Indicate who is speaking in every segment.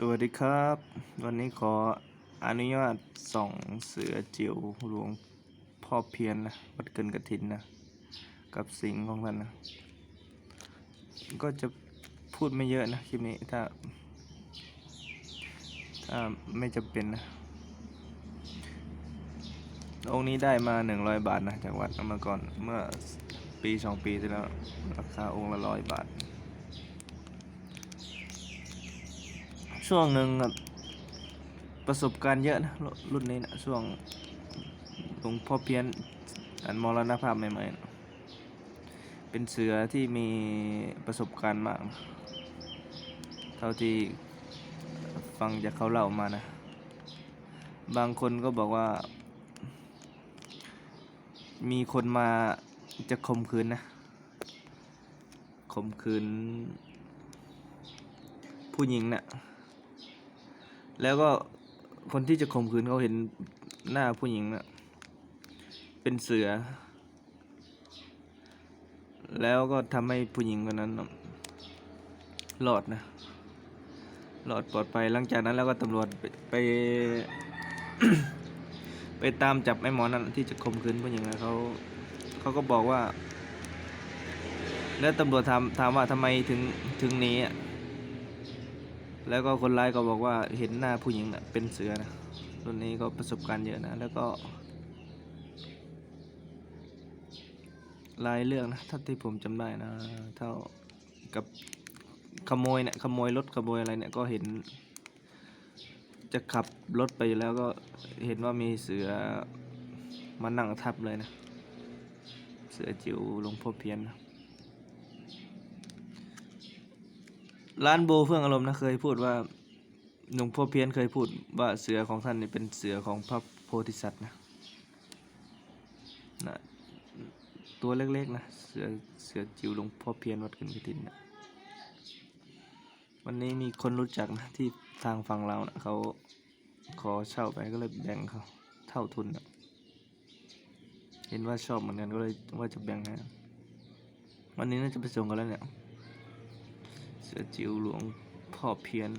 Speaker 1: สวัสดีครับ วันนี้ขออนุญาตส่องเสือจิ๋วหลวงพ่อเพียรนนะวัดเกินกระถินนะ กับสิงห์ของท่านนะ ก็จะพูดไม่เยอะนะคลิปนี้ถ้า ถ้าไม่จำเป็นนะ องค์นี้ได้มาหนึ่งร้อยบาทนะ จากวัดเมื่อก่อนเมื่อปีสองปีที่แล้ว ราคาองค์ละร้อยบาท ช่วงหนึ่งประสบการณ์เยอะนะรรุ่นนี้นะช่วงหลวงพ่อเพี้ยนอันมรณภาพใหม่ๆนะเป็นเสือที่มีประสบการณ์มากนะเท่าที่ฟังจากเขาเล่ามานะ บางคนก็บอกว่า มีคนมาจะข่มขืนนะข่มขืน ผู้หญิงนะ่ะ แล้วก็คนที่จะข่มขืนเขาเห็นหน้าผู้หญิงนะ่ะเป็นเสือ แล้วก็ทำให้ผู้หญิงคนนั้นน่ะรอดนะรอดปลอดภัยหลังจากนั้นแล้วก็ตำรวจไป ไปไปตามจับไอ้หมอนั่นที่จะข่มขืนผู้หญิงนะเขาเขาก็บอกว่า แล้วตำรวจถามถามว่าทำไมถึงถึงนี้อะ แล้วก็คนร้ายก็บอกว่าเห็นหน้าผู้หญิงน่ะเป็นเสือนะรุ่นนี้ก็ประสบการณ์เยอะนะ แล้วก็ลายเรื่องนะถ้าที่ผมจำได้นะ เท่ากับขโมยเนี่ยขโมยรถขโมยอะไรเนี่ยก็เห็น จะขับรถไปแล้วก็เห็นว่ามีเสือมานั่งทับเลยนะ เสือจิ๋วหลวงพ่อเพียนนะ ร้านโบเฟื่องอารมณ์นะเคยพูดว่าหลวงพ่อเพี้ยนเคยพูดว่าเสือของท่านนี่เป็นเสือของพระโพธิสัตว์นะนะตัวเล็กๆนะเสือเสือจิ๋วหลวงพ่อเพี้ยนวัดขึ้นกระถินนะวันนี้มีคนรู้จักนะที่ทางฝั่งเรานะเขาขอเช่าไปก็เลยแบ่งเขาเท่าทุนนะเห็นว่าชอบเหมือนกันก็เลยว่าจะแบ่งให้วันนี้น่าจะไปส่งกันแล้วเนี่ย เสือจิ๋วหลวงพ่อเพียน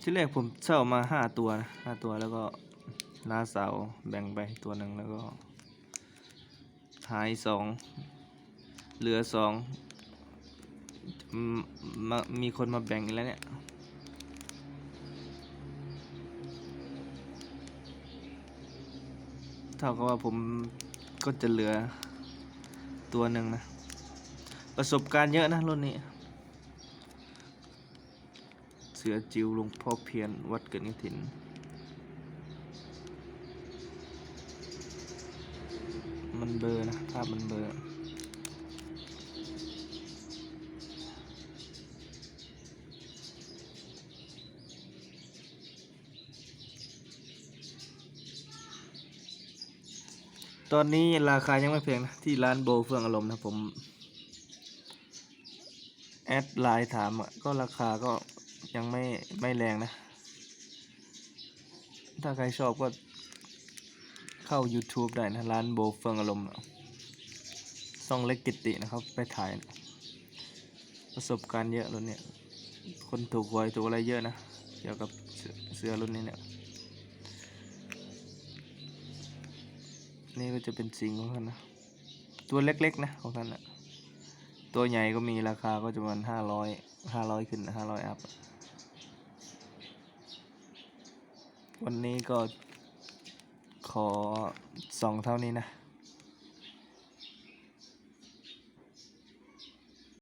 Speaker 1: ที่แรกผมเช่ามาห้าตัวนะห้าตัวแล้วก็น้าสาวแบ่งไปตัวหนึ่งแล้วก็หายสองเหลือสองมมามีคนมาแบ่งอีกแล้วเนี่ยเท่ากับว่าผมก็จะเหลือตัวหนึ่งนะ ประสบการณ์เยอะนะรุ่นนี้ เสือจิวหลวงพ่อเพียนวัดเกิดนิถินมันเบอร์นะภาพมันเบอร์ตอนนี้ราคายังไม่แพงนะ ที่ร้านโบเฟื่องอารมณ์นะผม แอดไลน์ถามก็ราคาก็ยังไม่ไม่แรงนะ ถ้าใครชอบก็เข้า YouTube ได้นะ ร้านโบเฟิงอารมณ์ซ่องเล็กกิตินะครับไปถ่ายนะประสบการณ์เยอะรุ่นเนี้ยคนถูกหวยถูกอะไรเยอะนะ เกี่ยวกับเสือเสือรุ่นนี้เนี่ยนี่ก็จะเป็นสิงของท่านนะ ตัวเล็กๆนะของท่านนะ ตัวใหญ่ก็มีราคาก็จะประมาณห้าร้อยห้าร้อยขึ้นห้าร้อยอัพ วันนี้ก็ขอสองเท่านี้นะ